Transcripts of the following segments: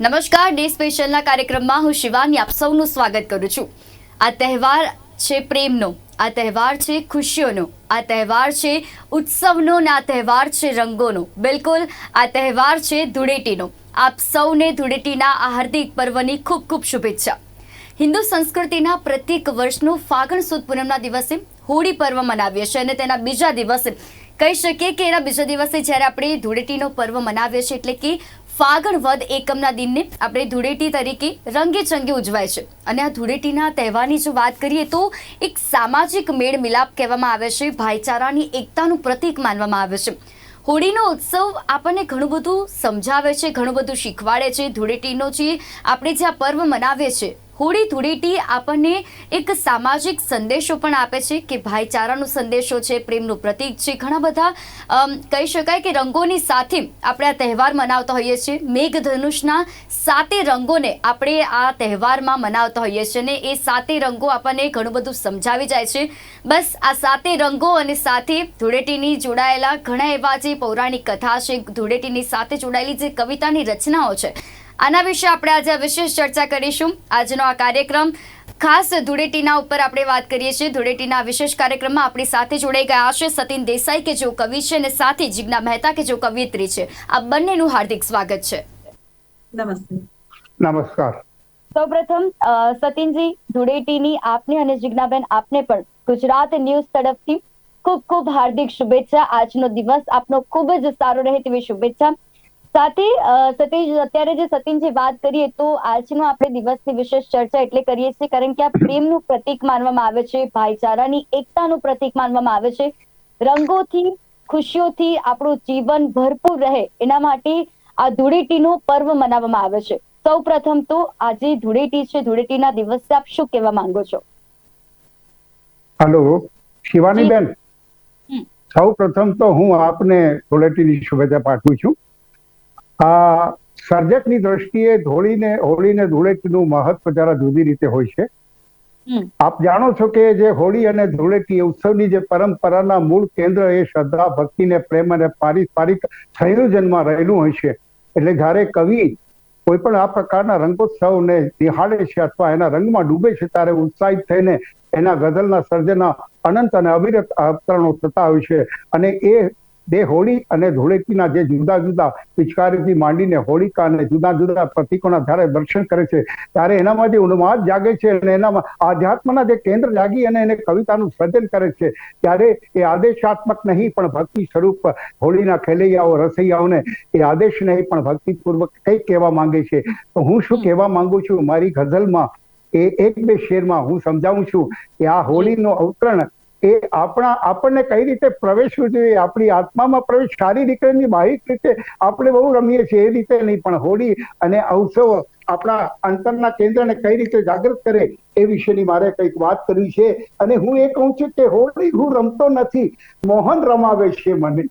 નમસ્કાર, ડે સ્પેશિયલના કાર્યક્રમમાં હું શિવાની આપ સૌનું સ્વાગત કરું છું. આ તહેવાર છે પ્રેમનો, આ તહેવાર છે ખુશીઓનો, આ તહેવાર છે ઉત્સવનો ને આ તહેવાર છે રંગોનો. બિલકુલ, આ તહેવાર છે ધૂળેટીનો. આપ સૌને ધૂળેટીના આ હાર્દિક પર્વની ખૂબ ખૂબ શુભેચ્છા. હિન્દુ સંસ્કૃતિના પ્રત્યેક વર્ષનું ફાગણ સુદ પૂનમના દિવસે હોળી પર્વ મનાવીએ છીએ અને તેના બીજા દિવસે કહી શકીએ કે એના બીજા દિવસે જ્યારે આપણે ધૂળેટીનો પર્વ મનાવીએ છીએ એટલે કે ફાગણ વદ એકમના દિનને આપણે ધૂળેટી તરીકે રંગે ચંગે ઉજવાય છે. અને આ ધૂળેટીના તહેવારની જો વાત કરીએ તો એક સામાજિક મેળ મિલાપ કહેવામાં આવે છે. ભાઈચારાની એકતાનું પ્રતીક માનવામાં આવે છે. હોળીનો ઉત્સવ આપણને ઘણું બધું સમજાવે છે, ઘણું બધું શીખવાડે છે. ધૂળેટીનો જે આપણે જે આ પર્વ મનાવીએ છીએ હોળી ધૂળેટી આપણને એક સામાજિક સંદેશો પણ આપે છે કે ભાઈચારાનો સંદેશો છે, પ્રેમનું પ્રતીક છે. ઘણા બધા કહી શકાય કે રંગોની સાથે આપણે આ તહેવાર મનાવતા હોઈએ છીએ. મેઘધનુષના સાતે રંગોને આપણે આ તહેવારમાં મનાવતા હોઈએ છીએ અને એ સાતે રંગો આપણને ઘણું બધું સમજાવી જાય છે. બસ આ સાતે રંગો અને સાથે ધૂળેટીની જોડાયેલા ઘણા એવા જે પૌરાણિક કથા છે, ધૂળેટીની સાથે જોડાયેલી જે કવિતાની રચનાઓ છે આના વિશે આપણે આજે વિશેષ ચર્ચા કરીશું. આજનો આ કાર્યક્રમ ખાસ ધૂળેટીના ઉપર આપણે વાત કરીએ છીએ. ધૂળેટીના વિશેષ કાર્યક્રમમાં આપણી સાથે જોડાઈ ગયા છે સતીન દેસાઈ કે જો કવિ છે અને સાથે જિજ્ઞા મહેતા કે જો કવિયત્રી છે. આ બંનેનું હાર્દિક સ્વાગત છે. નમસ્તે. નમસ્કાર. સૌપ્રથમ અ, સતીનજી ધૂળેટીની આપને અને જીજ્ઞાબેન આપને પણ ગુજરાત ન્યૂઝ તરફથી ખૂબ ખૂબ હાર્દિક શુભેચ્છા. આજનો દિવસ આપનો ખૂબ જ સારો રહે તેવી શુભેચ્છા. સાથે સતીજ અત્યારે જે સતીનજી વાત કરીએ તો આજનો આપણે દિવસની વિશેષ ચર્ચા એટલે કરીએ છીએ કારણ કે આ પ્રેમનું પ્રતીક માનવામાં આવે છે ભાઈચારાની એકતાનું પ્રતીક માનવામાં આવે છે. રંગોથી ખુશીઓથી આપણું જીવન ભરપૂર રહે એના માટે આ ધૂળેટીનો પર્વ મનાવવામાં આવે છે. સૌ પ્રથમ તો આજે ધૂળેટી છે ધૂળેટીના દિવસે આપ શું કહેવા માંગો છો? હલો શિવાનીબેન? સૌ પ્રથમ તો હું આપને ધૂળેટીની શુભેચ્છા પાઠવું છું. આ સર્જકની દ્રષ્ટિએ ધોળીને હોળીને ધૂળેટીનું મહત્વ જરા જુદી રીતે હોય છે. આપ જાણો છો કે જે હોળી અને ધૂળેટી ઉત્સવની જે પરંપરાના મૂળ કેન્દ્ર એ શ્રદ્ધા ભક્તિને પ્રેમ અને પારિવારિક સંયોજનમાં રહેલું હોય છે. એટલે જ્યારે કવિ કોઈ પણ આ પ્રકારના રંગોત્સવને નિહાળે છે અથવા એના રંગમાં ડૂબે છે ત્યારે ઉત્સાહિત થઈને એના ગઝલના સર્જના અનંત અને અવિરત અવતરણો થતા હોય છે. અને એ બે હોળી અને ધૂળેટીના જે જુદા જુદા પિચકારીથી માંડીને હોળિકા અને જુદા જુદા પ્રતિકોના જ્યારે દર્શન કરે છે, ત્યારે એનામાં જે ઉન્માદ જાગે છે અને એનામાં આધ્યાત્મના જે કેન્દ્ર જાગી અને એને કવિતાનું સર્જન કરે છે, ત્યારે એ આદેશાત્મક નહીં, પણ ભક્તિ સ્વરૂપ હોળીના ખેલૈયાઓ, રસૈયાઓને એ આદેશ નહીં, પણ ભક્તિપૂર્વક કઈ કહેવા માંગે છે. તો હું શું કહેવા માંગુ છું? મારી ગઝલમાં એ એક બે શેરમાં હું સમજાવું છું કે આ હોળીનો અવતરણ એ આપણા આપણને કઈ રીતે પ્રવેશવું જોઈએ? આપણી આત્મામાં પ્રવેશ શારીરિક અને બાહિક રીતે આપણે બહુ રમીએ છીએ એ રીતે નહીં પણ હોળી અને ઉત્સવ આપણા અંતરના કેન્દ્રને કઈ રીતે જાગૃત કરે એ વિશેની મારે કંઈક વાત કરવી છે. અને હું એ કહું છું કે હોળી હું રમતો નથી મોહન રમાવે છે મને.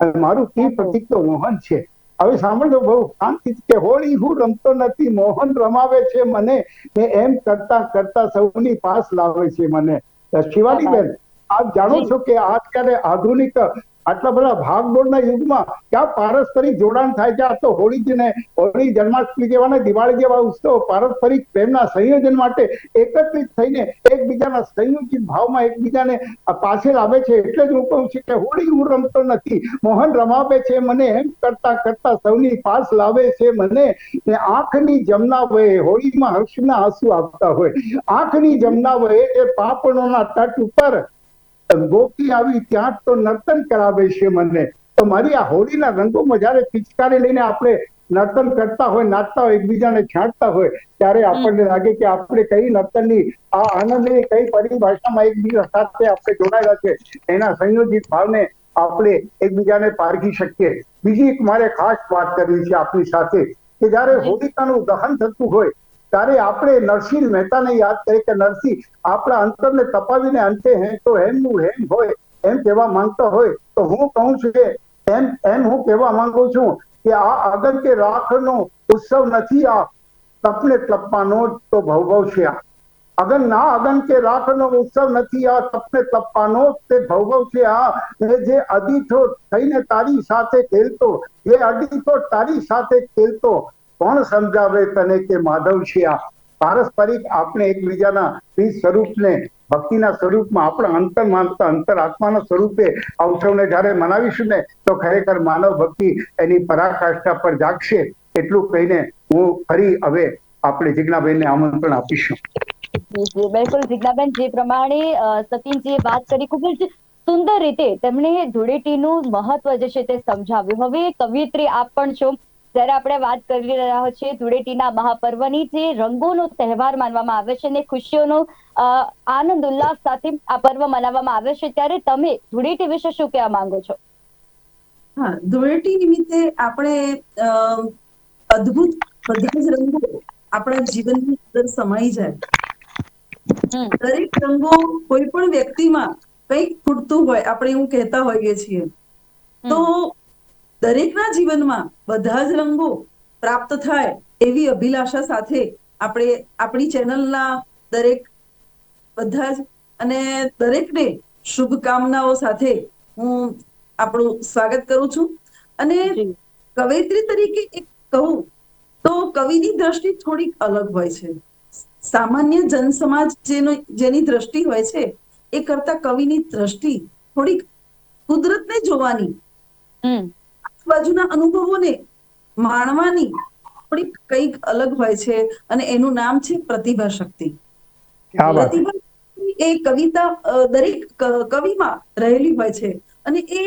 અને મારું તે. પ્રતિક તો મોહન છે. હવે સાંભળજો બહુ શાંતિ કે હોળી હું રમતો નથી મોહન રમાવે છે મને ને એમ કરતા કરતા સૌની પાસ લાવે છે મને. શિવાની બેન આપ જાણો છો કે આજકાલે આધુનિક આટલા બધા ભાગદોડના યુગમાં ક્યાં પારસ્પરિક જોડાણ થાય છે? આ તો હોળી ને હોળી જન્માષ્ટમી જેવા ને દિવાળી જેવા ઉત્સવ પારસ્પરિક પ્રેમના સંયોજન માટે એકત્રિત થઈને એકબીજાના સંયોજિત ભાવમાં એકબીજાને પાસે લાવે છે. એટલે જ હું કહું છું કે હોળી હું રમતો નથી. મોહન રમાવે છે મને એમ કરતા કરતા સૌની પાસ લાવે છે મને. ને આંખની જમના વયે હોળીમાં હર્ષના આંસુ આપતા હોય. આંખની જમના વયે એ પાપણોના તટ ઉપર ગોપી આવી ત્યાં તો નર્તન કરાવે છે મને. તો મારી આ હોળીના રંગોમાં જયારે પિચકારી લઈને આપણે નર્તન કરતા હોય નાચતા હોય એકબીજાને છાંટતા હોય ત્યારે આપણને લાગે કે આપણે કઈ નર્તનની આ આનંદની કઈ પરિભાષામાં એકબીજા સાથે આપણે જોડાયેલા છે. એના સંયોજિત ભાવને આપણે એકબીજાને પારખી શકીએ. બીજી એક મારે ખાસ વાત કરવી છે આપની સાથે કે જયારે હોલિકાનું દહન થતું હોય ત્યારે આપણે નરસિંહ મહેતાને યાદ કરીએ કે નરસિંહ આપણા અંતરને તપાવીને અંતે હે તો એમનું હેમ હોય, એમ કહેવા માંગતા હોય, તો હું કહું છું કે એમ એમ હું કહેવા માંગુ છું કે આ અગર કે રાખનો ઉત્સવ નથી, આ તપને તપવાનો તો ભવભવ છે આ. અગન ના અગન કે રાખનો ઉત્સવ નથી, આ તપને તપવાનો તે ભવભવ છે આ. ને જે અદીઠો થઈને તારી સાથે ખેલતો, જે અડીઠો તારી સાથે ખેલતો કોણ સમજાવે તને કે માધવ છે આ? પારસ્પરિક આપણે એકબીજાના એ સ્વરૂપને ભક્તિના સ્વરૂપમાં આપણા અંતર માનતા અંતર આત્માના સ્વરૂપે આ ઉત્સવને જ્યારે મનાવીશું ને તો ખરેખર માનવ ભક્તિ એની પરાકાષ્ઠા પર જાગશે એટલું કહીને હું ફરી હવે આપણે જિજ્ઞાબેનને આમંત્રણ આપીશું. જી, બિલકુલ. જિજ્ઞાબેન જે પ્રમાણે સતીનજીએ વાત કરી ખૂબ જ સુંદર રીતે તેમણે ધૂળેટીનું મહત્વ જે છે તે સમજાવ્યું. હવે કવિયત્રી આપ પણ છો. જ્યારે આપણે વાત કરી રહ્યા છીએ ધૂળેટીના મહાપર્વની જે રંગોનો તહેવાર માનવામાં આવે છે અને ખુશીઓનો આનંદ ઉલ્લાસ સાથે આ પર્વ મનાવવામાં આવે છે ત્યારે તમે ધૂળેટી વિશે શું કહેવા માંગો છો? હા ધૂળેટી નિમિત્તે આપણે અ, અદ્ભુત બધા જ રંગો આપણા જીવનની અંદર સમાઈ જાય. દરેક રંગો કોઈ પણ વ્યક્તિમાં કંઈક ખૂટતું હોય આપણે એવું કહેતા હોઈએ છીએ. તો દરેકના જીવનમાં બધા જ રંગો પ્રાપ્ત થાય એવી અભિલાષા સાથે આપણે આપણી ચેનલના દરેક બધા જ અને દરેકને શુભકામનાઓ સાથે હું આપણું સ્વાગત કરું છું. અને જી, તરીકે એક કહું તો કવિની દ્રષ્ટિ થોડીક અલગ હોય છે. સામાન્ય જનસમાજ જેનો જેની દ્રષ્ટિ હોય છે એ કરતા કવિની દ્રષ્ટિ થોડીક કુદરતને જોવાની આજુબાજુના અનુભવોને માણવાની થોડીક કંઈક અલગ હોય છે અને એનું નામ છે પ્રતિભા શક્તિ. પ્રતિભા એ કવિતા દરેક કવિમાં રહેલી હોય છે અને એ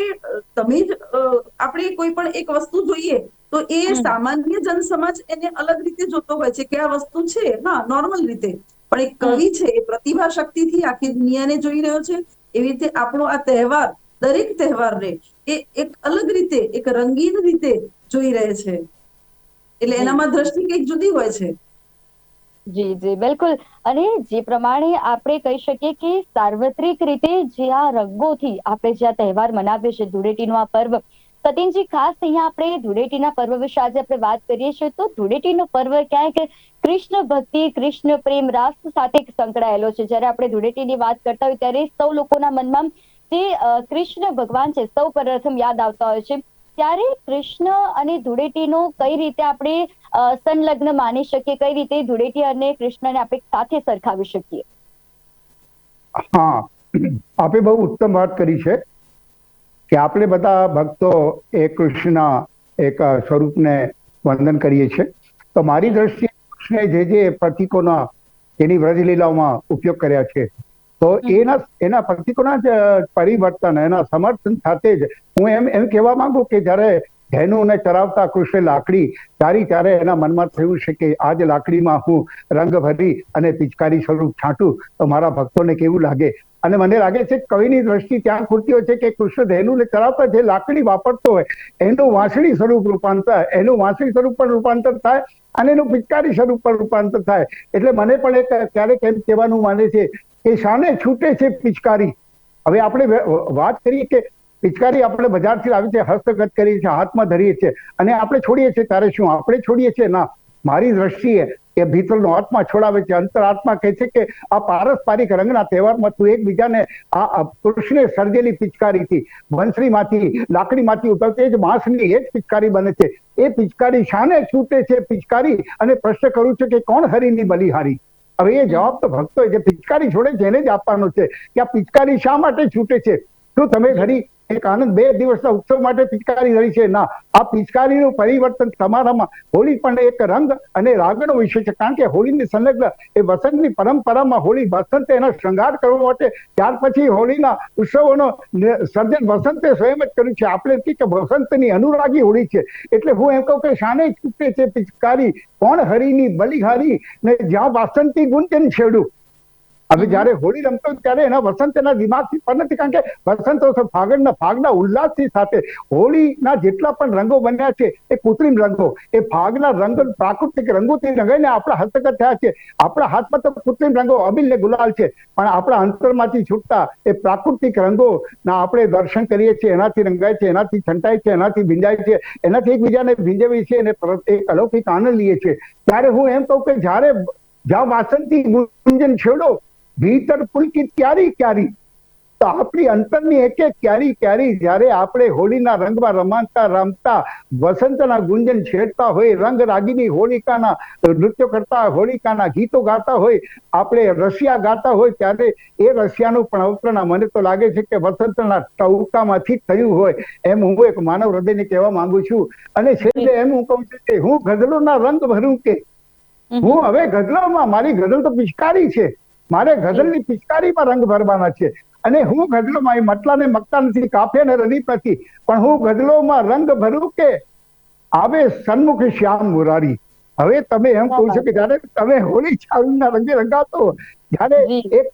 તમે જ અ, આપણે કોઈ પણ એક વસ્તુ જોઈએ તો એ સામાન્ય જન સમાજ એને અલગ રીતે જોતો હોય છે કે આ વસ્તુ છે હા નોર્મલ રીતે. પણ એક કવિ છે એ પ્રતિભા શક્તિથી આખી દુનિયાને જોઈ રહ્યો છે. એવી રીતે આપણો આ તહેવાર દરેક તહેવારને એ એક અલગ રીતે એક રંગીન રીતે જોઈ રહે છે. એટલે એનામાં દ્રષ્ટિ કંઈક જુદી હોય છે. જી જી બિલકુલ. અને જે પ્રમાણે આપણે કહી શકીએ કે સાર્વત્રિક રીતે જે આ રંગોથી આપણે જે આ તહેવાર મનાવીએ છીએ ધૂળેટીનો આ પર્વ. સતીનજી ખાસ અહીંયા આપણે ધૂળેટીના પર્વ વિશે આજે આપણે વાત કરીએ છીએ. તો ધૂળેટીનો પર્વ ક્યાંક કૃષ્ણ ભક્તિ કૃષ્ણ પ્રેમ રાસ સાથે સંકળાયેલો છે. જ્યારે આપણે ધૂળેટીની વાત કરતા હોય ત્યારે સૌ લોકોના મનમાં જે કૃષ્ણ ભગવાન છે સૌ પ્રથમ યાદ આવતા હોય છે, ત્યારે કૃષ્ણ અને ધૂળેટીનો કઈ રીતે આપણે સંલગ્ન માની શકીએ, કઈ રીતે ધૂળેટી અને કૃષ્ણને આપણે સાથે સરખાવી શકીએ? હા, આપે બહુ ઉત્તમ વાત કરી છે કે આપણે બધા ભક્તો એ કૃષ્ણના એક સ્વરૂપને વંદન કરીએ છીએ. તો મારી દ્રષ્ટિએ કૃષ્ણે જે જે પ્રતિકોના એની વ્રજલીલાઓમાં ઉપયોગ કર્યા છે તો એના એના પ્રતીકોના જ પરિવર્તન એના સમર્થન સાથે જ હું એમ એમ કહેવા માંગુ કે જ્યારે ધેનુને ચરાવતા કૃષ્ણ લાકડી ચારી ત્યારે એના મનમાં થયું છે કે આજ લાકડીમાં હું રંગ ભરી અને પિચકારી સ્વરૂપ છાંટું તો મારા ભક્તોને કેવું લાગે? અને મને લાગે છે કવિની દ્રષ્ટિ ત્યાં ખૂટતી હોય છે કે કૃષ્ણ ધેનુને ચરાવતા જે લાકડી વાપરતો હોય એનું વાંસળી સ્વરૂપ રૂપાંતર એનું વાંસળી સ્વરૂપ પર રૂપાંતર થાય અને એનું પિચકારી સ્વરૂપ પર રૂપાંતર થાય. એટલે મને પણ એક ક્યારેક એમ કહેવાનું માને છે કે શાને છૂટે છે પિચકારી. હવે આપણે વાત કરીએ કે પિચકારી આપણે બજારથી લાવી છે હસ્તગત કરીએ છીએ, હાથમાં ધરીએ છીએ અને આપણે છોડીએ છીએ ત્યારે શું, આપણે છોડીએ છીએ? ના, મારી દ્રષ્ટિએ એ ભીતરનો આત્મા છોડાવે છે અંતર આત્મા કહે છે કે આ પારસ્પરિક રંગના તહેવારમાં તું એકબીજાને આ આ કૃષ્ણે સર્જેલી પિચકારીથી વંશરીમાંથી લાકડીમાંથી ઉતરતી એ જ માંસની એ જ પિચકારી બને છે. એ પિચકારી શાને છૂટે છે? પિચકારી. અને પ્રશ્ન કરું છું કે કોણ હરીની બલિહારી? હવે એ જવાબ તો ભક્તો જે પિચકારી છોડે છે એને જ આપવાનો છે કે આ પિચકારી શા માટે છૂટે છે? શું તમે ઘડી એક આનંદ બે દિવસના ઉત્સવ માટે પિચકારી રહી છે. ના, આ પિચકારીનું પરિવર્તન તમારામાં હોળી પણ એક રંગ અને રાગનો વિષય છે. કારણ કે હોળીની સંલગ્ન એ વસંતની પરંપરામાં હોળી વસંત એનો શૃંગાર કરવા માટે ત્યાર પછી હોળીના ઉત્સવોનો સર્જન વસંતે સ્વયં જ કર્યું છે. આપણે કહીએ કે વસંતની અનુરાગી હોળી છે. એટલે હું એમ કહું કે શાને છૂટે છે પિચકારી કોણ હરીની બલિહારી ને જ્યાં વાસંતી ગુંજન છેડું હવે જયારે હોળી રમતો ત્યારે એના વસંત એના દિમાગથી પર નથી કારણ કે વસંત ફાગણના ફાગના ઉલ્લાસથી સાથે હોળીના જેટલા પણ રંગો બન્યા છે એ કૃત્રિમ રંગો એ ફાગના રંગ પ્રાકૃતિક રંગોથી રંગાઈને આપણા હસ્તગત થયા છે. આપણા હાથમાં તો કૃત્રિમ રંગો અબિલ ને ગુલાલ છે પણ આપણા અંતરમાંથી છૂટતા એ પ્રાકૃતિક રંગો ના આપણે દર્શન કરીએ છીએ એનાથી રંગાય છે એનાથી છંટાય છે એનાથી ભીંજાય છે એનાથી એકબીજાને ભીંજવી છીએ અને એક અલૌકિક આનંદ લઈએ છીએ. ત્યારે હું એમ કહું કે જ્યારે જ્યાં વાસંતી ગુંજન છેડો ભીતર પુલકિત ક્યારી ક્યારી? તો આપણી અંતરની એક એક ક્યારી ક્યારી જ્યારે આપણે હોળીના રંગમાં રમાતા રમતા વસંતના ગુંજન છેડતા હોય રંગ રાગીની હોળિકાના નૃત્યો કરતા હોળિકાના ગીતો ગાતા હોય આપણે રશિયા ગાતા હોય ત્યારે એ રશિયાનું પણ અવતરણ મને તો લાગે છે કે વસંતના ટૌકામાંથી થયું હોય એમ હું એક માનવ હૃદયને કહેવા માંગુ છું. અને છેલ્લે એમ હું કહું છું કે હું ગઝલોના રંગ ભરું કે? હું હવે ગઝલોમાં મારી ગઝલ તો પિચકારી છે. મારે ગઝલની પિચકારીમાં રંગ ભરવાના છે. અને હું ગઝલોમાં એ મટલાને મકતા નથી કાફે ને રદીપ નથી પણ હું ગઝલોમાં રંગ ભરું કે આવે સન્મુખ શ્યામ મુરારી. હવે તમે એમ કહો છો કે જયારે તમે હોળી છાવીના રંગે રંગાતો જયારે એક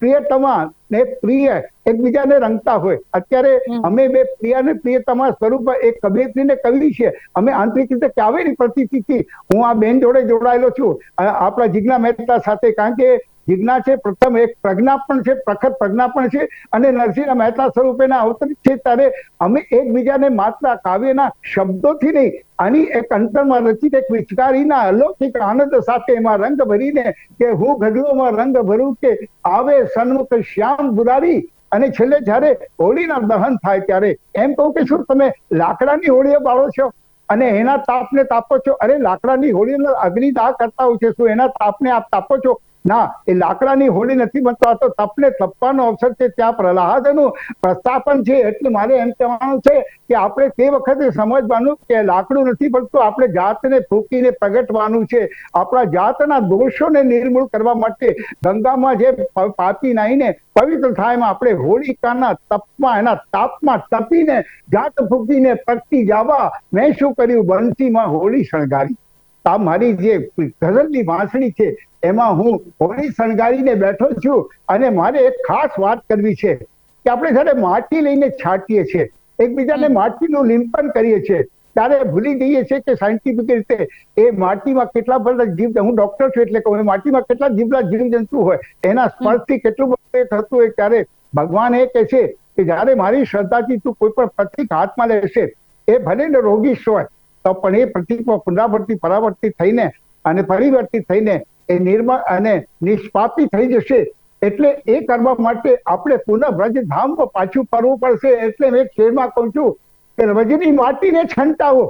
પ્રિયતમા ને પ્રિય એકબીજાને રંગતા હોય. અત્યારે અમે બે પ્રિય ને પ્રિયતમા સ્વરૂપ એક કવિયત્રી ને કવિ છે. અમે આંતરિક રીતે કાવેરી પ્રતિથી હું આ બેન જોડે જોડાયેલો છું. આપણા જિજ્ઞા મહેતા સાથે કારણ કે જિજ્ઞા છે, પ્રથમ એક પ્રજ્ઞા પણ છે, પ્રખર પ્રજ્ઞા પણ છે અને નરસિંહ મહેતા સ્વરૂપેના અવતરિત છે. ત્યારે અમે એકબીજાને માત્ર કાવ્યના શબ્દોથી નહીં, આની એક અંતરમાં રચિત એક વિચકારીના અલૌકિક આનંદ સાથે એમાં રંગ ભરીને કે હું ગઢલોમાં રંગ ભરું કે આવે સન્મુખ શ્યામ બુરારી. અને છેલ્લે જ્યારે હોળીના દહન થાય ત્યારે એમ કહું કે શું તમે લાકડાની હોળીઓ બાળો છો? અને એના તાપને તાપો છો? અરે લાકડાની હોળીનો અગ્નિદાહ કરતા હોય છે. શું એના તાપને આપ તાપો છો? ના, એ લાકડાની હોળી નથી બનતો. તો તપને તપવાનો અવસર છે. ત્યાં પ્રહલાદનું પ્રસ્થાપન છે. એટલે મારે એમ કહેવાનું છે કે આપણે તે વખતે સમજવાનું કે લાકડું નથી બનતું. આપણે જાતને ફૂંકીને પ્રગટવાનું છે. આપણા જાતના દોષોને નિર્મૂળ કરવા માટે ગંગામાં જે પાપી નાહીને પવિત્ર થાય એમાં આપણે હોળિકાના તપમાં, એના તાપમાં તપીને જાત ફૂંકીને પ્રગટી જવા મેં શું કર્યું? બંસીમાં હોળી શણગારી. આ મારી જે ગઝલની વાંસળી છે એમાં હું હોળી શણગારીને બેઠો છું અને મારે એક ખાસ વાત કરવી છે કે આપણે જ્યારે માટી લઈને છાંટીએ છીએ એકબીજાને માટીનું લીંપન કરીએ છીએ ત્યારે ભૂલી જઈએ છીએ કે સાયન્ટિફિક રીતે એ માટીમાં કેટલા બધા જીવ હું ડોક્ટર છું એટલે કહું માટીમાં કેટલા જીવલા જીવ જંતુ હોય એના સ્પર્શથી કેટલું બધું થતું હોય ત્યારે ભગવાન એ કહે છે કે જ્યારે મારી શ્રદ્ધાથી તું કોઈ પણ પ્રતિક હાથમાં લેશે એ ભલે ને રોગીશ હોય તો પણ એ પ્રતિકમાં પુનરાવર્તિત પરાવર્તિત થઈને અને પરિવર્તિત થઈને એ નિર્મળ અને નિષ્પાપી થઈ જશે. એટલે એ કરવા માટે આપણે પુનઃ વ્રજ ધામમાં પાછું ફરવું પડશે. એટલે મેં શેરમાં કહું છું કે વ્રજની માટીને છંટાવો.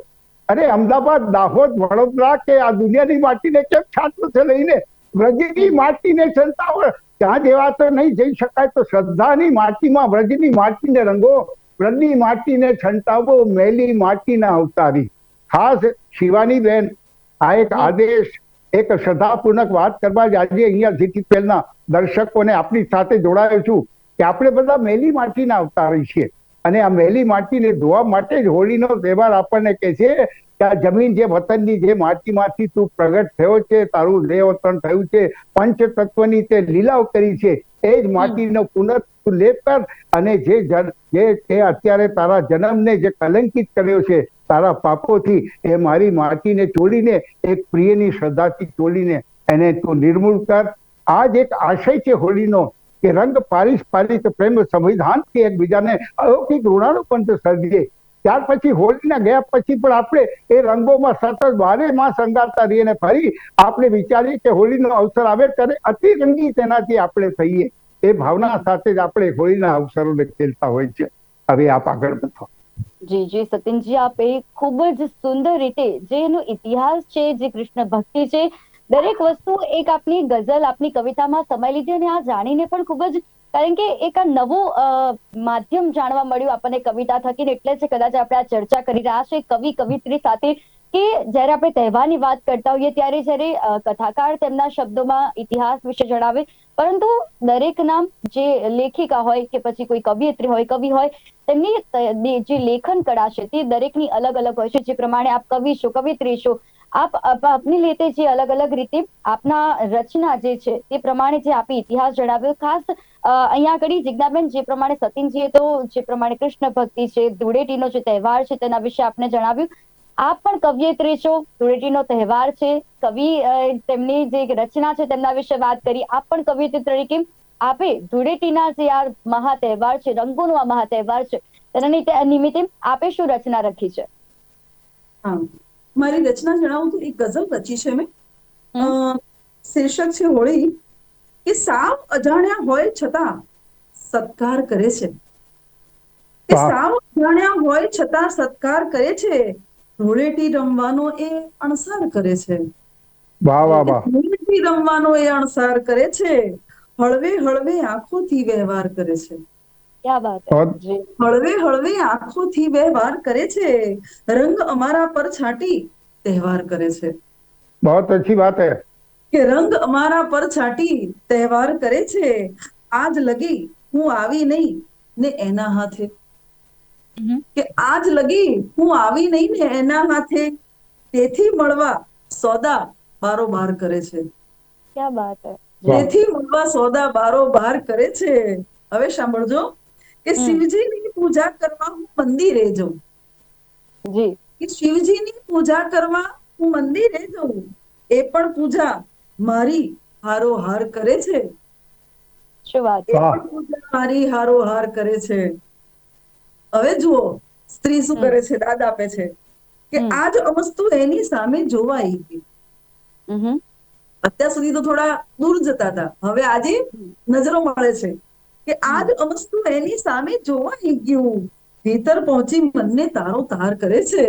અરે અમદાવાદ, દાહોદ, વડોદરા કે આ દુનિયાની માટીને કેમ છાંટવું છે લઈને વ્રજની માટીને છંટાવો? ત્યાં જેવા તો નહીં જઈ શકાય. તો શ્રદ્ધાની માટીમાં વ્રજની માટીને રંગો, વ્રજની માટીને છંટાવો, મેલી માટીના અવતારી. ખાસ શિવાની બેન, આ એક આદેશ, એક શ્રદ્ધાપૂર્વક વાત કરવા જ આજે અહીંયા સિટી પેલના દર્શકોને આપણી સાથે જોડાયો છું કે આપણે બધા મેલી માટીના અવતારી છીએ. અને આ મેલી માટીને ધોવા માટે જ હોળીનો તહેવાર આપણને કહે છે કે આ જમીન જે વતનની જે માટીમાંથી તું પ્રગટ થયો છે, તારું અવતરણ થયું છે પંચ તત્વની તે લીલાવ કરી છે, એ જ માટીનો પુનઃ લેપ કર અને જે જે તે અત્યારે તારા જન્મને જે કલંકિત કર્યો છે તારા પાપોથી એ મારી માટીને ચોડીને એક પ્રિયની શ્રદ્ધાથી ચોડીને એને તું નિર્મૂળ કર. આ જ એક આશય છે હોળીનો કે રંગ પારિસ પારિત પ્રેમ સંવિધાનથી એકબીજાને અલૌકિક ઋણાનુબંધ સર્જીએ ત્યાર પછી હોળીના ગયા પછી પણ આપણે એ રંગોમાં સતત બારે માં રંગાતા રહીએ અને ફરી આપણે વિચારીએ કે હોળીનો અવસર આવે ત્યારે અતિ રંગી તેનાથી આપણે થઈએ. એ ભાવના સાથે જ આપણે હોળીના અવસરોને ખેલતા હોય છે. હવે આપ આગળ વધો. જી જી, સતીનજી, આપે ખૂબ જ સુંદર રીતે જે એનો ઇતિહાસ છે, જે કૃષ્ણ ભક્તિ છે, દરેક વસ્તુ એક આપની ગઝલ, આપની કવિતામાં સમાઈ લીધી અને આ જાણીને પણ ખૂબ જ, કારણ કે એક આ નવું માધ્યમ જાણવા મળ્યું આપણને કવિતા થકી એટલે જ કદાચ આપણે આ ચર્ચા કરી રહ્યા છે કવિ કવિત્રી સાથે કે જ્યારે આપણે તહેવારની વાત કરતા હોઈએ ત્યારે જ્યારે કથાકાર તેમના શબ્દોમાં ઇતિહાસ વિશે જણાવે, પરંતુ દરેકના જે લેખિકા હોય કે પછી કોઈ કવિયત્રી હોય, કવિ હોય, તેમની જે લેખન કળા છે તે દરેકની અલગ અલગ હોય છે. જે પ્રમાણે આપ કવિ છો, કવિત્રી છો, આપ, આપ- આપની રીતે જે અલગ અલગ રીતે આપના રચના જે છે તે પ્રમાણે જે આપે ઇતિહાસ જણાવ્યો. ખાસ અહીંયા આગળ જિજ્ઞાબેન જે પ્રમાણે સતીનજીએ તો જે પ્રમાણે કૃષ્ણ ભક્તિ છે, ધૂળેટીનો જે તહેવાર છે તેના વિશે આપને જણાવ્યું. આપ પણ કવિયત્રી છો ધૂળેટીનો તહેવાર છે. કવિ તેમની જે રચના છે તેમના વિશે વાત કરી. આપ પણ કવિયત્રી તરીકે આપે ધૂળેટીના જે આ મહા તહેવાર છે રંગોનો આ મહા તહેવાર છે તેના નિમિત્તે- નિમિત્તે આપે શું રચના રખી છે? મારી રચના જણાવું તો એક ગઝલ રચી છે મેં. શીર્ષક છે હોળી કે સાવ અજાણ્યા હોય છતાં સત્કાર કરે છે. સાવ અજાણ્યા હોય છતાં સત્કાર કરે છે ધૂળેટી રમવાનો એ અણસાર કરે છે. ધૂળેટી રમવાનો એ અણસાર કરે છે. હળવે હળવે આંખોથી વ્યવહાર કરે છે. હળવે હળવે આંખોથી વ્યવહાર કરે છે. રંગ અમારા પર છાંટી તહેવાર કરે છે. બહુત અચ્છી વાત હે. કે રંગ અમારા પર છાંટી તહેવાર કરે છે. આજ લગી હું આવી નહીં ને એના હાથે. કે આજ લગી હું આવી નહીં ને એના હાથે તેથી મળવા સોદા બારોબાર કરે છે. ક્યાં વાત હે? તેથી મળવા સોદા બારોબાર કરે છે. હવે સાંભળજો કે શિવજીની પૂજા કરવા હું મંદિરે જઉં. જી. કે શિવજીની પૂજા કરવા હું મંદિરે જઉં. એ પણ પૂજા મારી હારોહાર કરે છે. શું વાત એ પણ પૂજા મારી હારોહાર કરે છે. હવે જુઓ સ્ત્રી શું કરે છે દાદ આપે છે. કે આ જ વસ્તુ એની સામે જોવાઈ ગઈ. અત્યાર સુધી તો થોડા દૂર જતા હતા. હવે આજે નજરો મળે છે કે આ જ વસ્તુ એની સામે જોવાઈ ગયું. ભીતર પહોંચી મનને તારો તાર કરે છે.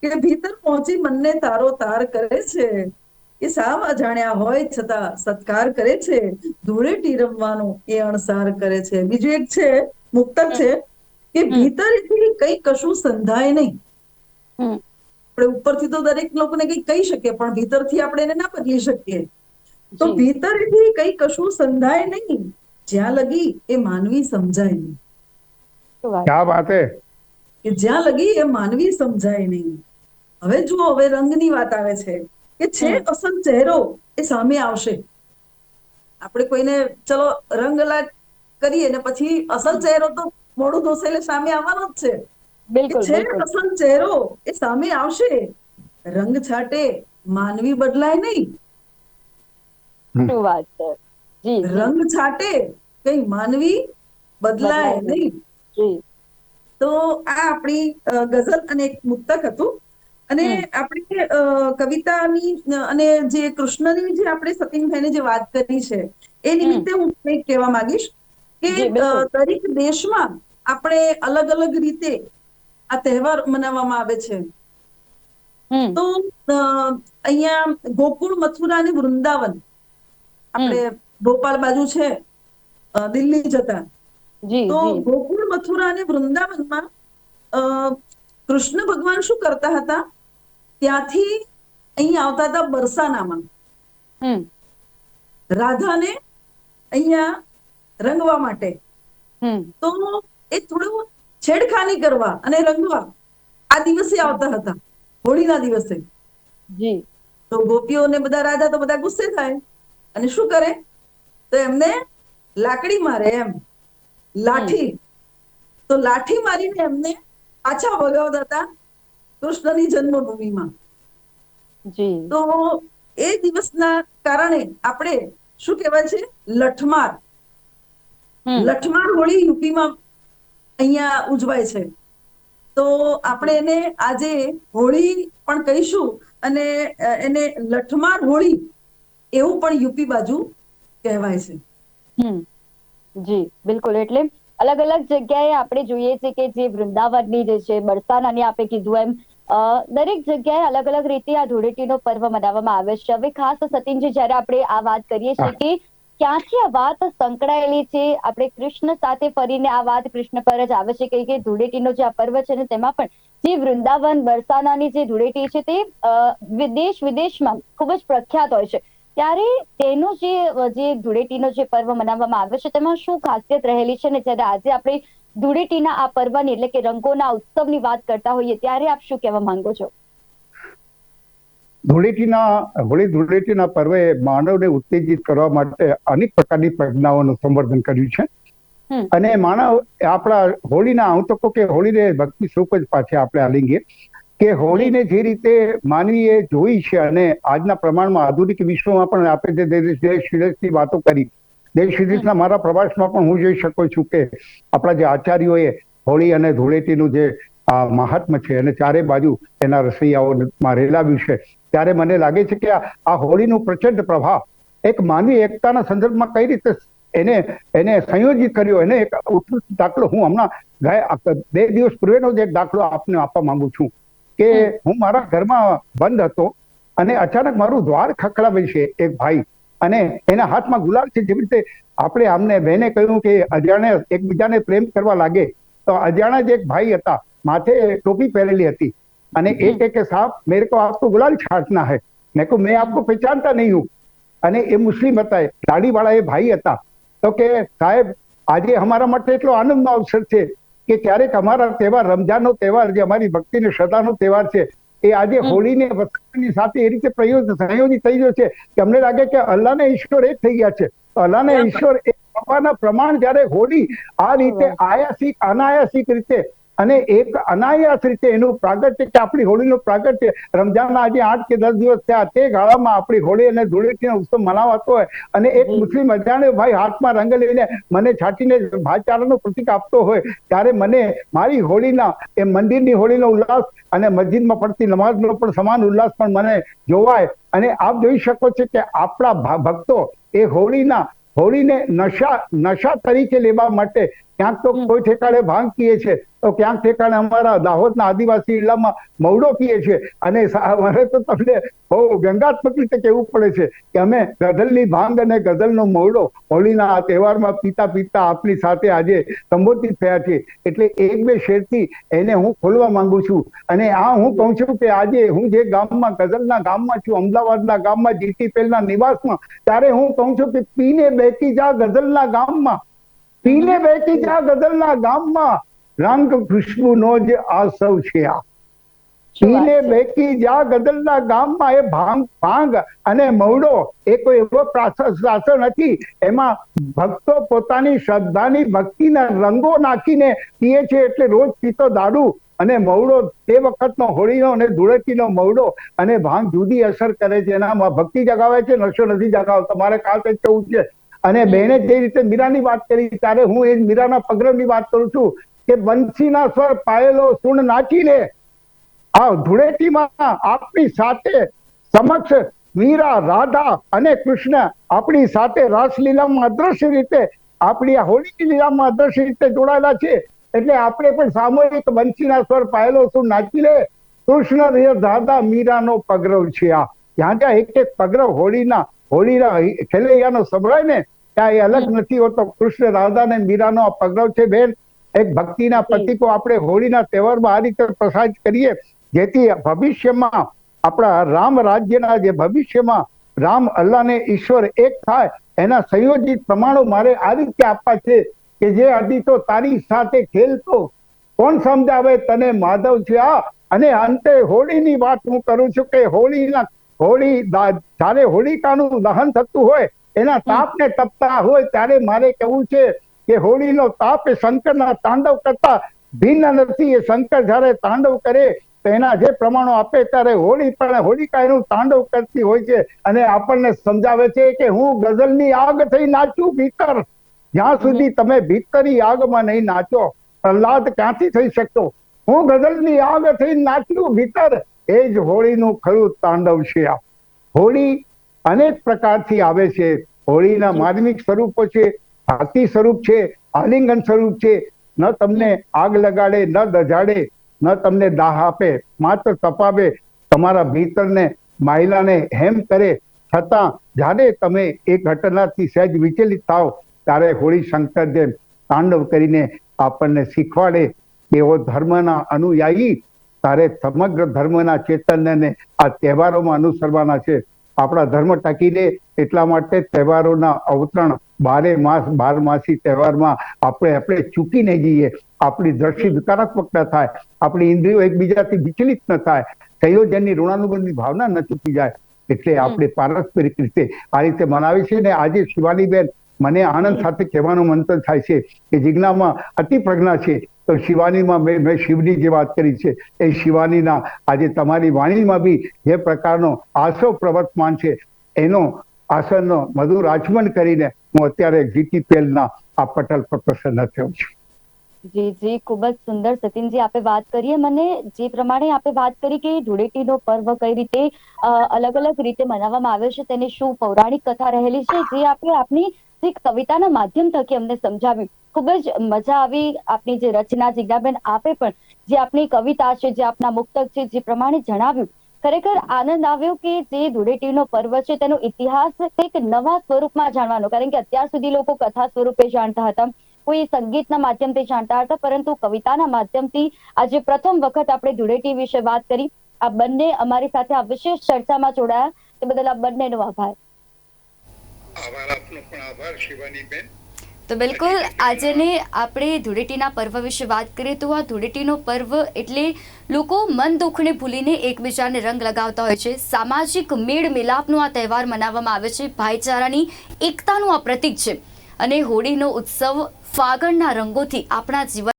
કે ભીતર પહોંચી મનને તારો તાર કરે છે. એ સાવ અજાણ્યા હોય છતાં સત્કાર કરે છે. ધૂળેટી રમવાનો એ અણસાર કરે છે. બીજું એક છે મુક્તક છે કે ભીતરથી કઈ કશું સંધાય નહીં. આપણે ઉપરથી તો દરેક લોકોને કઈ કહી શકીએ પણ ભીતરથી આપણે એને ના બદલી શકીએ. તો ભીતરથી કઈ કશું સંધાય નહીં. જ્યાં લગી એ માનવી સમજાય નહીં. ક્યાં વાત કે જ્યાં લગી એ માનવી સમજાય નહીં. હવે જુઓ હવે રંગની વાત આવે છે. કે છે અસલ ચહેરો એ સામે આવશે. આપણે કોઈને ચલો રંગ લાગ કરીએ ને પછી અસલ ચહેરો તો મોડું ધોસેલે સામે આવવાનો જ છે. બિલકુલ છે અસલ ચહેરો એ સામે આવશે. રંગ છાટે માનવી બદલાય નહીં. વાત છે. રંગ છાટે કઈ માનવી બદલાય. નહીં. તો આ આપણી ગઝલ અને એક મુક્તક હતું. અને આપણે કવિતાની અને જે કૃષ્ણની જે આપણે સતીનભાઈને જે વાત કરી છે એ નિમિત્તે હું કંઈક કહેવા માંગીશ કે દરેક દેશમાં આપણે અલગ અલગ રીતે આ તહેવાર મનાવવામાં આવે છે. તો અહીંયા ગોકુળ મથુરા અને વૃંદાવન આપણે ભોપાલ બાજુ છે દિલ્હી જતા. તો ગોકુળ મથુરા અને વૃંદાવનમાં કૃષ્ણ ભગવાન શું કરતા હતા? ત્યાંથી અહીં આવતા હતા બરસાનામાં. રાધાને અહીંયા રંગવા માટે. તો એ થોડું છેડખાની કરવા અને રંગવા આ દિવસે આવતા હતા હોળીના દિવસે. તો ગોપીઓને બધા રાધા તો બધા ગુસ્સે થાય. અને શું કરે? તો એમને લાકડી મારે એમ લાઠી. તો લાઠી મારીને એમને પાછા ભગાવતા હતા કૃષ્ણની જન્મભૂમિમાં. તો એ દિવસના કારણે આપણે શું કહેવાય છે? લઠમાર. લઠમાર હોળી યુપીમાં અહીંયા ઉજવાય છે. તો આપણે એને આજે હોળી પણ કહીશું અને એને લઠમાર હોળી એવું પણ યુપી બાજુ કહેવાય છે. જી બિલકુલ. એટલે અલગ અલગ જગ્યાએ આપણે જોઈએ છે કે જે વૃંદાવનની જે છે બરસાનાની આપણે કીધું એમ દરેક જગ્યાએ અલગ અલગ રીતે આ ધૂળેટીનો પર્વ મનાવવામાં આવે છે. હવે ખાસ સતીનજી જ્યારે આપણે આ વાત કરીએ છીએ કે ક્યાંથી આ વાત સંકળાયેલી છે આપણે કૃષ્ણ સાથે ફરીને આ વાત કૃષ્ણ પર જ આવે છે કે ધૂળેટીનો જે આ પર્વ છે ને તેમાં પણ જે વૃંદાવન બરસાનાની જે ધૂળેટી છે તે વિદેશ વિદેશમાં ખૂબ જ પ્રખ્યાત હોય છે. ત્યારે તેનો જે જે ધૂળેટીનો જે પર્વ મનાવવામાં આવે છે તેમાં શું ખાસિયત રહેલી છે ને જ્યારે આજે આપણે ધૂળેટીના આ પર્વની એટલે કે રંગોના ઉત્સવની વાત કરતા હોઈએ ત્યારે આપ શું કહેવા માંગો છો? ધૂળેટીના હોળી ધૂળેટીના પર્વે માનવને ઉત્તેજિત કરવા માટે અનેક પ્રકારની પ્રજ્ઞાઓનું સંવર્ધન કર્યું છે. અને માનવ આપણા હોળીના હું તો કહું કે હોળીને ભક્તિ સ્વરૂપ જ પાછે આપણે આલિંગીએ. કે હોળીને જે રીતે માનવીએ જોઈ છે અને આજના પ્રમાણમાં આધુનિક વિશ્વમાં પણ આપણે જે દેશ દેશ વાતો કરી દેશ વિદેશના મારા પ્રવાસમાં પણ હું જોઈ શકું છું કે આપણા જે આચાર્યોએ હોળી અને ધૂળેટીનું જે આ મહાત્મ છે અને ચારે બાજુ એના રસૈયાઓમાં રેલાવ્યું છે. ત્યારે મને લાગે છે કે આ હોળીનો હોળીનું પ્રચંડ પ્રભાવ એક માનવી એકતાના સંદર્ભમાં કઈ રીતે એને એને સંયોજિત કર્યો એને એક ઉત્કૃષ્ટ દાખલો હું હમણાં ગયા બે દિવસ પૂર્વેનો જ એક દાખલો આપને આપવા માંગુ છું કે હું મારા ઘરમાં બંધ હતો અને અચાનક મારું દ્વાર ખખડાવે છે એક ભાઈ. અને એના હાથમાં ગુલાલ છે જેવી રીતે આપણે આમને બહેને કહ્યું કે અજાણે એકબીજાને પ્રેમ કરવા લાગે તો અજાણા જ એક ભાઈ હતા માથે ટોપી પહેરેલી હતી. અને એ કહે કે સાહેબ મેરે કો આપકો ગુલાલ છાંટના હે. મેં કહું મેં આપકો પહેચાનતા નહીં હું. અને એ મુસ્લિમ હતા એ દાઢીવાળા એ ભાઈ હતા. તો કે સાહેબ આજે અમારા માટે એટલો આનંદનો અવસર છે કે ક્યારેક અમારા તહેવાર રમજાનનો તહેવાર જે અમારી ભક્તિની શ્રદ્ધાનો તહેવાર છે એ આજે હોળીને વસંતની સાથે એ રીતે પ્રયોજ સંયોજિત થઈ ગયો છે કે અમને લાગે કે અલ્લાહ ને ઈશ્વર એક થઈ ગયા છે. અલ્લાહને ઈશ્વર એક થવાના પ્રમાણ જ્યારે હોળી આ રીતે આયાસિક અનાયાસિક રીતે અને એક અનાયાસ રીતે એનું પ્રાગટ્ય કે આપણી હોળીનું પ્રાગટ્ય રમજાનના આજે આઠ કે દસ દિવસ થયા તે ગાળામાં આપણી હોળી અને ધૂળેટીનો ઉત્સવ મનાવાતો હોય. અને એક મુસ્લિમ અજાણ્યો ભાઈ હાથમાં રંગ લઈને મને છાટીને ભાઈચારાનું પ્રતિક આપતો હોય ત્યારે મને મારી હોળીના એ મંદિરની હોળીનો ઉલ્લાસ અને મસ્જિદમાં પડતી નમાઝનો પણ સમાન ઉલ્લાસ પણ મને જોવાય. અને આપ જોઈ શકો છો કે આપણા ભક્તો એ હોળીના હોળીને નશા નશા તરીકે લેવા માટે ક્યાંક તો કોઈ ઠેકાણે ભાંગ પીએ છે, તો ક્યાંક ઠેકાણે અમારા દાહોદના આદિવાસી જિલ્લામાં મવડો પીએ છે. અને મારે તો તમને બહુ વ્યંગાત્મક રીતે કહેવું પડે છે કે અમે ગઝલની ભાંગ અને ગઝલનો મવડો હોળીના આ તહેવારમાં પીતા પીતા આપની સાથે આજે સંબોધિત થયા છે. એટલે એક બે શેરથી એને હું ખોલવા માંગુ છું. અને આ હું કહું છું કે આજે હું જે ગામમાં, ગઝલના ગામમાં છું, અમદાવાદના ગામમાં જીટી પેલના નિવાસમાં, ત્યારે હું કહું છું કે પીને બેકી જા ગઝલના ગામમાં. પીને બેઠી જા ગઝલના ગામમાં. રંગ ખુશ્બુનો જ આસવ છે આ. પીને છે? બેઠી જા ગઝલના ગામમાં એ ભાંગ ભાંગ અને મવડો એ કોઈ એવો પ્રાસ- નથી. એમાં ભક્તો પોતાની શ્રદ્ધાની ભક્તિના રંગો નાખીને પીએ છે એટલે રોજ પીતો દારૂ અને મવડો તે વખતનો હોળીનો અને ધૂળેટીનો મવડો અને ભાંગ જુદી અસર કરે છે. એનામાં ભક્તિ જગાવે છે નશો નથી જગાવતો. તમારે કાલ કહેવું છે. અને બેને જે રીતે મીરાની વાત કરી, ત્યારે હું એ મીરાના પગરવની વાત કરું છું કે બંસીના સ્વર પાયેલો સુણ નાચીને આ ધૂળેટીમાં આપની સાથે સમક્ષ મીરા, રાધા અને કૃષ્ણ આપણી સાથે રાસલીલામાં અદ્રશ્ય રીતે, આપણી આ હોળી લીલામાં અદ્રશ્ય રીતે જોડાયેલા છે. એટલે આપણે પણ સામૂહિક બંસીના સ્વર પાયેલો સુણ નાચી લે કૃષ્ણ રાધા મીરાનો પગરવ છે આ. જ્યાં જ્યાં એક એક પગરવ હોળીના હોળીના, ખેલૈયાનો સંભળાય ને ત્યાં એ અલગ નથી હોતો. કૃષ્ણ રાધા ને મીરાનો આ પગરવ છે બેન. એક ભક્તિના પ્રતિકો આપણે હોળીના તહેવારમાં આ રીતે પ્રસાદ કરીએ જેથી ભવિષ્યમાં આપણા રામ રાજ્યના જે ભવિષ્યમાં રામ અલ્લાહને ઈશ્વર એક થાય એના સંયોજિત પ્રમાણો મારે આ રીતે આપવા છે કે જે અડી તો તારી સાથે ખેલતો. કોણ સમજાવે? તને માધવ છે આ. અને અંતે હોળીની વાત હું કરું છું કે હોળીના હોળી જયારે જ્યારે હોળિકાનું દહન થતું હોય એના તાપને તપતા હોય ત્યારે મારે કહેવું છે કે હોળીનો તાપ એ શંકરના તાંડવ કરતા ભિન્ન નથી. એ શંકર જ્યારે તાંડવ કરે તો એના જે પ્રમાણો આપે ત્યારે હોળી પણ હોળિકા એનું તાંડવ કરતી હોય છે. અને આપણને સમજાવે છે કે હું ગઝલની આગ થઈ નાચું ભીતર. જ્યાં સુધી તમે ભીતરી આગમાં નહીં નાચો, પ્રહલાદ ક્યાંથી થઈ શકતો? હું ગઝલની આગ થઈ નાચ્યું ભીતર. એ જ હોળીનું ખરું તાંડવ છે આ. હોળી અનેક પ્રકારથી આવે છે. હોળીના માર્મિક સ્વરૂપો છે ભક્તિ સ્વરૂપ છે, આલિંગન સ્વરૂપ છે. ન તમને આગ લગાડે, ન દજાડે ન તમને દાહ આપે, માત્ર તપાવે. તમારા ભીતરને માહિલાને હેમ કરે. છતાં, જ્યારે તમે એ ઘટનાથી સહેજ વિચલિત થાવ ત્યારે હોળી શંકર જેમ તાંડવ કરીને આપણને શીખવાડે. એવો ધર્મના અનુયાયી તારે સમગ્ર ધર્મના ચેતનને આ તહેવારોમાં અનુસરવાના છે. આપણા ધર્મ ટકી રહે એટલા માટે તહેવારોના અવતરણ બારે માસ બાર માસી તહેવારમાં આપણે આપણે ચૂકી નહીં જઈએ. આપણી દ્રષ્ટિ વિકારાત્મક ન થાય. આપણી ઇન્દ્રિયો એકબીજાથી વિચલિત ન થાય. સંયોજનની ઋણાનુબંધની ભાવના ન ચૂકી જાય. એટલે આપણે પારસ્પરિક રીતે આ રીતે મનાવી છે ને આજે શિવાનીબેન મને આનંદ સાથે કહેવાનું મંતન થાય છે કે જિજ્ઞામાં અતિ પ્રજ્ઞા છે. તો શિવાનીમાં મેં મેં શિવની જે વાત કરી છે, એ શિવાનીના આજે તમારી વાણીમાં બી જે પ્રકારનો આસો પ્રવર્તમાન છે, એનો આસનનો મધુર આચમન કરીને હું અત્યારે જીટીપીએલના આ પટલ પર પ્રસન્ન થયો છું. જી જી, ખૂબ જ સુંદર સતીનજી, આપે વાત કરીએ. મને જે પ્રમાણે આપે વાત કરી કે ધૂળેટીનો પર્વ કઈ રીતે અલગ અલગ રીતે મનાવવામાં આવે છે, તેની શું પૌરાણિક કથા રહેલી છે, જે આપણે આપની જે કવિતાના માધ્યમ થકી અમને સમજાવ્યું. ખૂબ જ મજા આવી આપની જે રચના જિજ્ઞાબેન આપે પણ, જે આપની કવિતા છે, જે આપના મુક્તક છે, જે પ્રમાણે જણાવ્યું. ખરેખર આનંદ આવ્યો કે જે ધૂળેટીનો પર્વ છે, તેનો ઇતિહાસ એક નવા સ્વરૂપમાં જાણવાનો. કારણ કે અત્યાર સુધી લોકો કથા સ્વરૂપે જાણતા હતા. કોઈ સંગીતના માધ્યમથી જાણતા હતા, પરંતુ કવિતાના માધ્યમથી આજે પ્રથમ વખત આપણે ધૂળેટી વિશે વાત કરી. આ બંને અમારી સાથે આ વિશેષ ચર્ચામાં જોડાયા. તે બદલ આ બંનેનો આભાર. આભાર આપનો પણ આભાર, શિવાનીબેન. તો બિલકુલ, આજને આપણે ધૂળેટીના પર્વ વિશે વાત કરીએ તો આ ધૂળેટીનો પર્વ એટલે લોકો મન દુઃખને ભૂલીને એકબીજાને રંગ લગાવતા હોય છે. સામાજિક મેળ મિલાપનો આ તહેવાર મનાવવામાં આવે છે. ભાઈચારાની એકતાનું આ પ્રતીક છે. અને હોળીનો ઉત્સવ ફાગણના રંગોથી આપણા જીવન